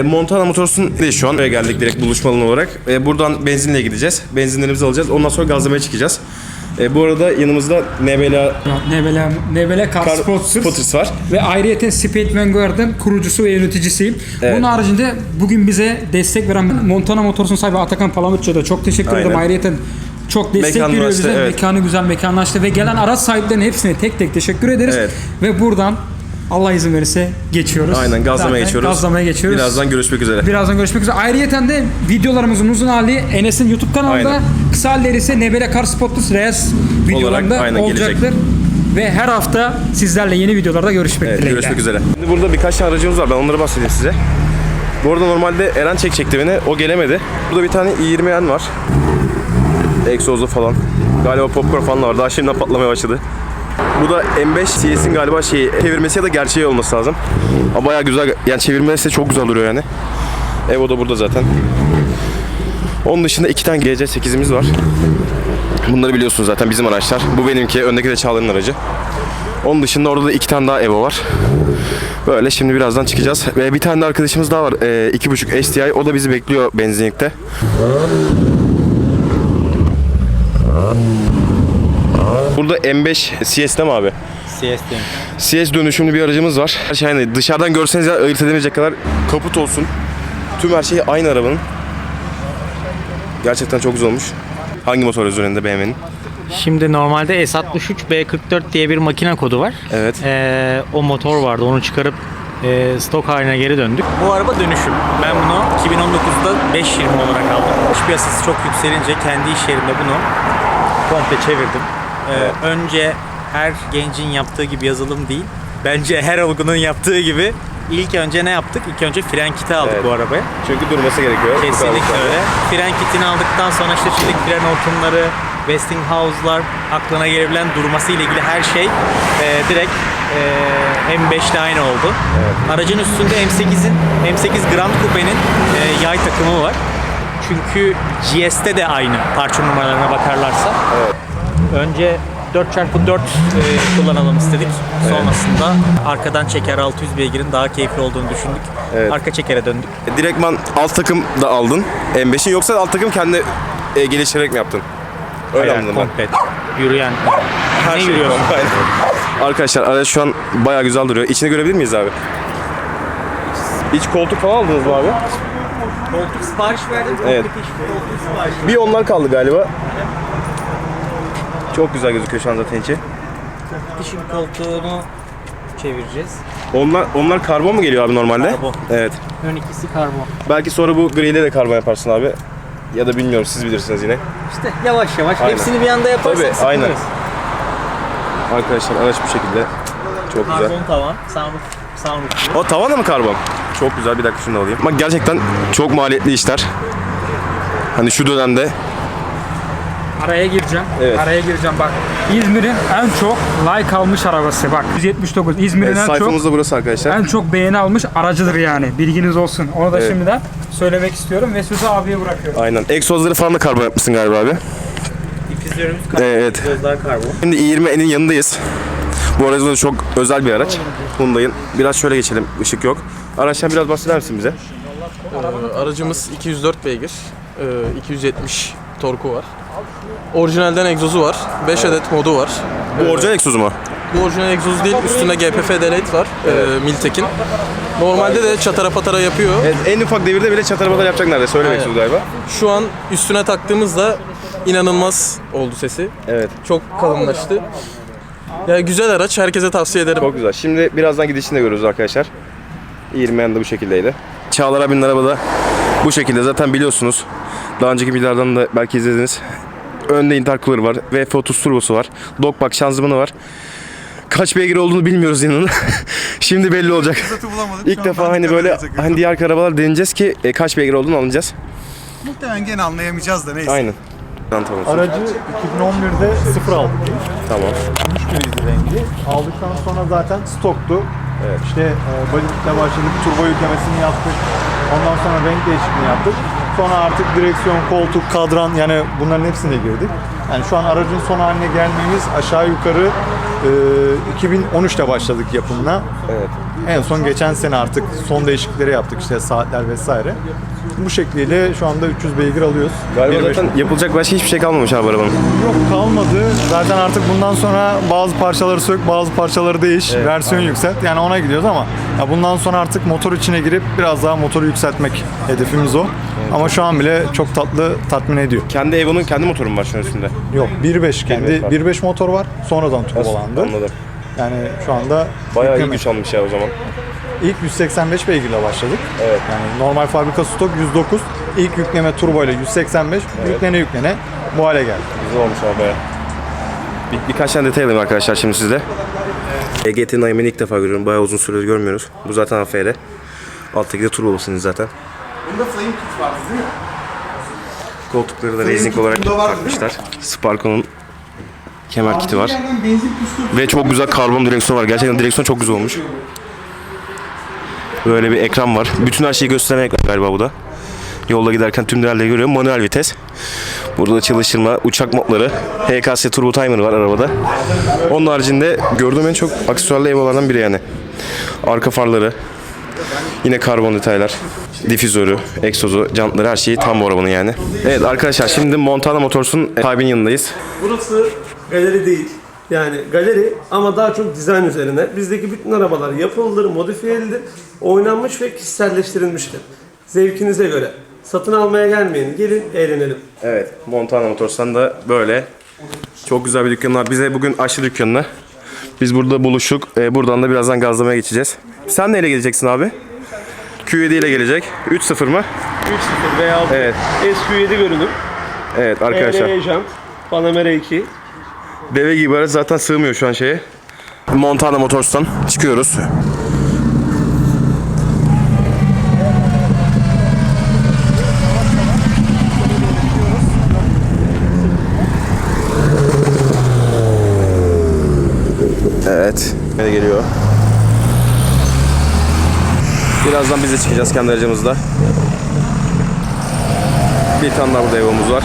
E, Montana Motors'un de şu an buraya geldik direkt buluşma alanı olarak. E, buradan benzinle gideceğiz. Benzinlerimizi alacağız. Ondan sonra gazlamaya çıkacağız. E, bu arada yanımızda Nebela Nebele, Nebele Car, Car Sports'uz. Spotters var. Ve ayrıyeten Speed Vanguard'ın kurucusu ve yöneticisiyim. Bunun haricinde bugün bize destek veren Montana Motors'un sahibi Atakan Palamutçu'ya da çok teşekkür Aynen. ederim. Ayrıyeten çok destek Mekanını veriyor bize. evet. Mekanı güzel mekanlaştı ve gelen araç sahiplerine hepsine tek tek teşekkür ederiz. Evet. Ve buradan Allah izin verirse geçiyoruz. Aynen gazlamaya Zaten geçiyoruz. Gazlamaya geçiyoruz. Birazdan görüşmek üzere. Birazdan görüşmek üzere. Ayrıyeten de videolarımızın uzun hali Enes'in YouTube kanalında, Aynen. kısa halleri ise Nebele Car Spotless Reels videolarında aynen gelecek. olacaktır. Ve her hafta sizlerle yeni videolarda görüşmek Evet, dileğiyle. görüşmek üzere. Şimdi burada birkaç tane aracımız var. Ben onları bahsedeyim size. Bu arada normalde Eren çekecekti beni. O gelemedi. Burada bir tane i20N var. Egzozlu falan. Galiba popcorn falan var. Daha şimdiden patlamaya başladı. Bu da M5 CS'in galiba şeyi çevirmesi ya da gerçeği olması lazım. Ama bayağı güzel. Yani çevirmesi de çok güzel duruyor yani. Evo da burada zaten. Onun dışında iki tane GC8'imiz var. Bunları biliyorsunuz zaten bizim araçlar. Bu benimki, öndeki de Çağlar'ın aracı. Onun dışında orada da iki tane daha Evo var. Böyle şimdi birazdan çıkacağız. Ve bir tane de arkadaşımız daha var. Ee, 2.5 STI. O da bizi bekliyor benzinlikte. Burada M5 CS değil mi abi? CS'deyim. CS dönüşümlü bir aracımız var. Her şey aynı. Dışarıdan görseniz ya ayırt edemeyecek kadar kaput olsun. Tüm her şey aynı arabanın. Gerçekten çok güzel olmuş. Hangi motor üzerinde BMW'nin? Şimdi normalde S63 B44 diye bir makine kodu var. Evet. Ee, o motor vardı. Onu çıkarıp e, stok haline geri döndük. Bu araba dönüşüm. Ben bunu 2019'da 520 olarak aldım. İş piyasası çok yükselince kendi iş yerimde bunu komple çevirdim. Ee, Önce her gencin yaptığı gibi yazılım değil. Bence her olgunun yaptığı gibi ilk önce ne yaptık? İlk önce fren kiti aldık Evet. bu arabaya. Çünkü durması gerekiyor. Kesinlikle öyle. Fren kitini aldıktan sonra işte çelik fren hortumları, Westinghouse'lar, aklına gelebilen durması ile ilgili her şey e, direkt e, M5'te aynı oldu. Aracın üstünde M8'in M8 Grand Coupe'nin e, yay takımı var. Çünkü GS'te de aynı parça numaralarına bakarlarsa. Önce 4x4 e, kullanalım istedik. Sonrasında arkadan çeker 600 beygirin daha keyifli olduğunu düşündük. Evet. Arka çekere döndük. E, Direktman alt takım da aldın M5'in yoksa alt takım kendi e, geliştirerek mi yaptın? Öyle Bayağı anladım ben. Yürüyen. Her ne şey yürüyorsun? Arkadaşlar araç şu an bayağı güzel duruyor. İçini görebilir miyiz abi? İç koltuk falan aldınız mı abi? Koltuk sipariş verdim. Evet. Bir onlar kaldı galiba. Çok güzel gözüküyor şu an zaten içi. Dişin koltuğunu çevireceğiz. Onlar onlar karbon mu geliyor abi normalde? Karbon. Evet. Ön ikisi karbon. Belki sonra bu griyle de karbon yaparsın abi. Ya da bilmiyorum siz bilirsiniz yine. İşte yavaş yavaş Aynen. hepsini bir anda yaparsak Tabii, aynen. Arkadaşlar araç bu şekilde. Çok güzel. Karbon tavan, sunroof, sunroof. O tavan da mı karbon? Çok güzel bir dakika şunu da alayım. Bak gerçekten çok maliyetli işler. Hani şu dönemde Araya gireceğim. Evet. Araya gireceğim bak. İzmir'in en çok like almış arabası. Bak 179 İzmir'in evet, en çok sayfamız da burası arkadaşlar. en çok beğeni almış aracıdır yani. Bilginiz olsun. Onu da Evet. şimdiden söylemek istiyorum ve sözü abiye bırakıyorum. Aynen. Egzozları falan da karbon yapmışsın galiba abi. Difüzörümüz karbon, Evet. gözler karbon. Şimdi i20'nin yanındayız. Bu aracın da çok özel bir araç. Hyundai'in. Biraz şöyle geçelim. Işık yok. Araçtan biraz bahseder misin bize? Ee, Aracımız 204 beygir, ee, 270 torku var. Orijinalden egzozu var, 5 adet modu var. Bu orijinal egzozu mu? Bu orijinal egzoz değil, üstünde GPF delete var, ee, Miltek'in. Normalde de çatara patara yapıyor. Evet, en ufak devirde bile çatır batır yapacak neredeyse. Öyle bir Aynen. egzoz galiba. Şu an üstüne taktığımızda inanılmaz oldu sesi. Evet. Çok kalınlaştı. Ya güzel araç, herkese tavsiye ederim. Çok güzel. Şimdi birazdan gidişini de görürüz arkadaşlar. i20'nin de bu şekildeydi. Çağlar abinin araba da bu şekilde zaten biliyorsunuz. Daha önceki videolardan da belki izlediniz. Önde intercooler var. VF30 turbosu var. Dogbox şanzımanı var. Kaç beygir olduğunu bilmiyoruz inanın. Şimdi belli olacak. İlk defa hani böyle hani diğer arabalar deneyeceğiz ki e, kaç beygir olduğunu anlayacağız. Muhtemelen gene anlayamayacağız da neyse. Aynen. Tamam. Aracı 2011'de sıfır aldık. Tamam. Gümüş grizli rengi. Aldıktan sonra zaten stoktu. İşte e, bodykitle başladık, turbo yüklemesini yaptık. Ondan sonra renk değişikliğini yaptık. Sonra artık direksiyon, koltuk, kadran yani bunların hepsine girdik. Yani şu an aracın son haline gelmemiz aşağı yukarı e, 2013'te başladık yapımına. Evet. En son geçen sene artık son değişiklikleri yaptık işte saatler vesaire. Bu şekliyle şu anda 300 beygir alıyoruz. Galiba 1.5 zaten yapılacak başka hiçbir şey kalmamış abi arabanın. Yok kalmadı. Zaten artık bundan sonra bazı parçaları sök, bazı parçaları değiş, versiyon yükselt. Yani ona gidiyoruz ama ya bundan sonra artık motor içine girip biraz daha motoru yükseltmek hedefimiz o. Ama şu an bile çok tatlı tatmin ediyor. Kendi Evo'nun kendi motoru mu var şu an üstünde? Yok 1.5 kendi 1.5 var. 1.5 motor var. Sonradan turbolandı. Anladım. Yani şu anda Bayağı iyi yükleme- güç almış ya o zaman. İlk 185 beygirle başladık. Evet. Yani normal fabrika stok 109. İlk yükleme turbo ile 185. Yüklene yüklene bu hale geldi. Güzel olmuş abi. Bir, birkaç tane detay alayım arkadaşlar şimdi sizde. EGT'nin ayımını ilk defa görüyorum. Bayağı uzun süredir görmüyoruz. Bu zaten AFR. Alttaki de turbolusunuz zaten. Bunda flame kit vardı değil mi? Koltukları da racing olarak takmışlar. Sparko'nun kemer kiti var. Ve çok güzel karbon direksiyon var. Gerçekten direksiyon çok güzel olmuş. Böyle bir ekran var. Bütün her şeyi gösteren ekran galiba bu da. Yolda giderken tüm değerleri görüyorum. Manuel vites. Burada da çalıştırma, uçak modları, HKS turbo timer var arabada. Onun haricinde gördüğüm en çok aksesuarlı evolardan biri yani. Arka farları, yine karbon detaylar, difüzörü, egzozu, jantları her şeyi tam bu arabanın yani. Evet arkadaşlar şimdi Montana Motors'un sahibinin yanındayız. Burası galeri değil. Yani galeri ama daha çok dizayn üzerine. Bizdeki bütün arabalar yapılıdır, modifiye edilir, oynanmış ve kişiselleştirilmiştir. Zevkinize göre. Satın almaya gelmeyin, gelin eğlenelim. Evet, Montana Motors'tan da böyle çok güzel bir dükkan var. Bize bugün açtı dükkanını. Biz burada buluştuk. Ee, buradan da birazdan gazlamaya geçeceğiz. Sen neyle geleceksin abi? Q7 ile gelecek. 3.0 mı? 3.0 veya Evet. SQ7 görünüm, Evet arkadaşlar. ELE jant, Panamera 2. Deve gibi araç zaten sığmıyor şu an şeye. Montana Motors'tan çıkıyoruz. Evet. Ne geliyor? Birazdan biz de çıkacağız kendi aracımızda. Bir tane daha burada evimiz var.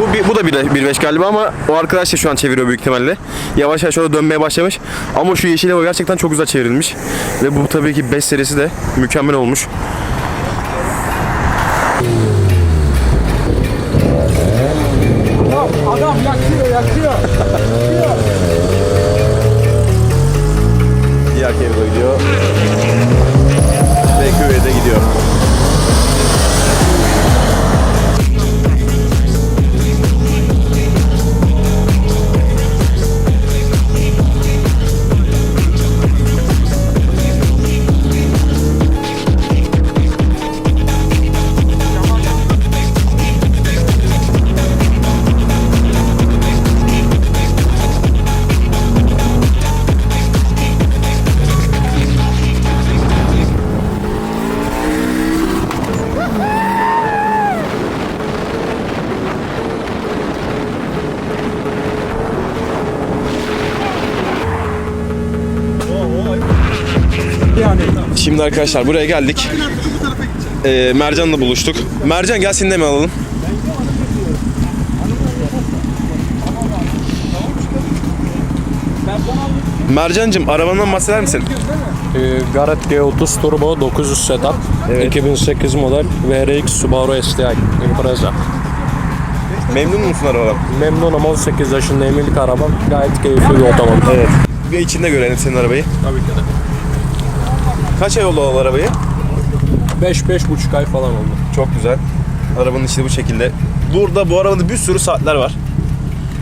Bu, bir, bu da bir 1.5 galiba ama o arkadaş da şu an çeviriyor büyük ihtimalle. Yavaş yavaş orada dönmeye başlamış. Ama şu yeşil hava gerçekten çok güzel çevrilmiş. Ve bu tabii ki 5 serisi de mükemmel olmuş. Şimdi arkadaşlar buraya geldik. Ee, Mercan'la buluştuk. Mercan gel seni de mi alalım? Mercan'cım arabandan bahseder misin? Ee, Garrett G30 Turbo 900 setup. 2008 model VRX Subaru STI Impreza. Memnun musun arabadan? Memnunum 18 yaşındayım ilk arabam. Gayet keyifli bir otomobil. Evet. Bir içinde görelim senin arabayı. Tabii ki de. Kaç ay oldu al arabayı? 5-5,5 ay falan oldu. Çok güzel. Arabanın içi bu şekilde. Burada bu arabada bir sürü saatler var.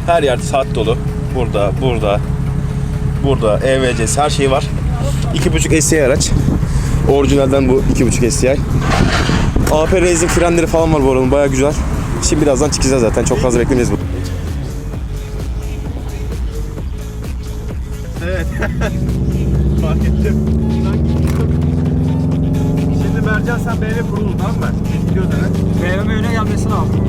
Her yerde saat dolu. Burada, burada, burada, EVC'si her şey var. 2.5 STI araç. Orijinalden bu 2.5 STI. AP Racing frenleri falan var bu arabanın baya güzel. Şimdi birazdan çıkacağız zaten çok fazla beklemeyiz bu. fark ettim. Şimdi Mercan sen BMW kurulu tamam mı? Gidiyoruz eve. BMW öne gelmesi lazım.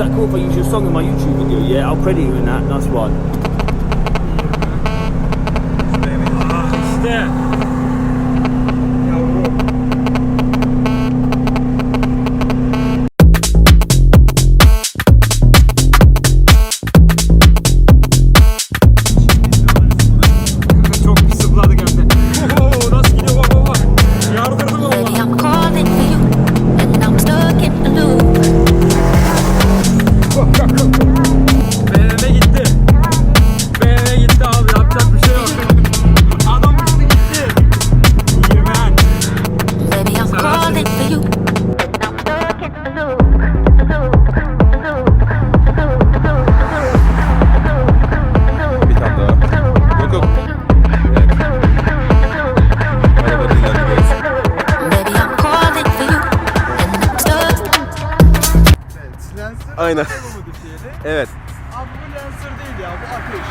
That cool if I use your song in my YouTube video? Yeah, I'll credit you in that. Nice one. Evet. Abi bu Lancer değil ya bu ateş.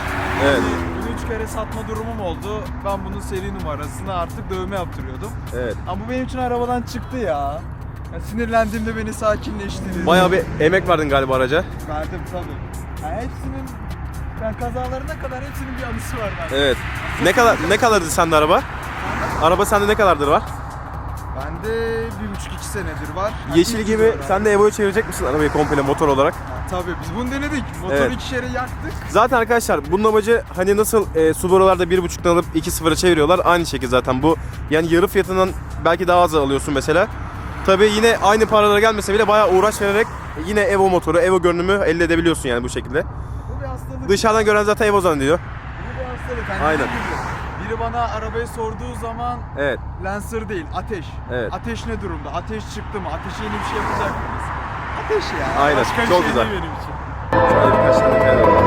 Evet. Bunu üç kere satma durumum oldu. Ben bunun seri numarasını artık dövme yaptırıyordum. Evet. Ama bu benim için arabadan çıktı ya. ya sinirlendiğimde beni sakinleştirdi. Bayağı bir emek verdin galiba araca. Verdim tabii. Ya hepsinin ben kazalarına kadar hepsinin bir anısı var bende. Evet. Ne kadar ne kadardı sende araba? Araba sende ne kadardır var? Bende bir buçuk iki senedir var. Yeşil gibi sen de Evo'yu çevirecek misin arabayı komple motor olarak? Tabii biz bunu denedik. Motoru Evet. iki kere yaktık. Zaten arkadaşlar bunun amacı hani nasıl e, Subaru'larda 1.5'tan alıp 2.0'a çeviriyorlar aynı şekilde zaten bu yani yarı fiyatından belki daha az alıyorsun mesela. Tabii yine aynı paralara gelmese bile bayağı uğraş vererek yine Evo motoru, Evo görünümü elde edebiliyorsun yani bu şekilde. Bu bir hastalık. Dışarıdan gören zaten Evo zannediyor. Bu bir hastalık. Hani Aynen. gibi, Biri bana arabayı sorduğu zaman Evet. Lancer değil, ateş. Evet. Ateş ne durumda? Ateş çıktı mı? Ateşe yeni bir şey yapacak mıyız? Ateş ya. Aynen, Başka bir çok şey güzel. değil benim için. Şöyle birkaç tane var.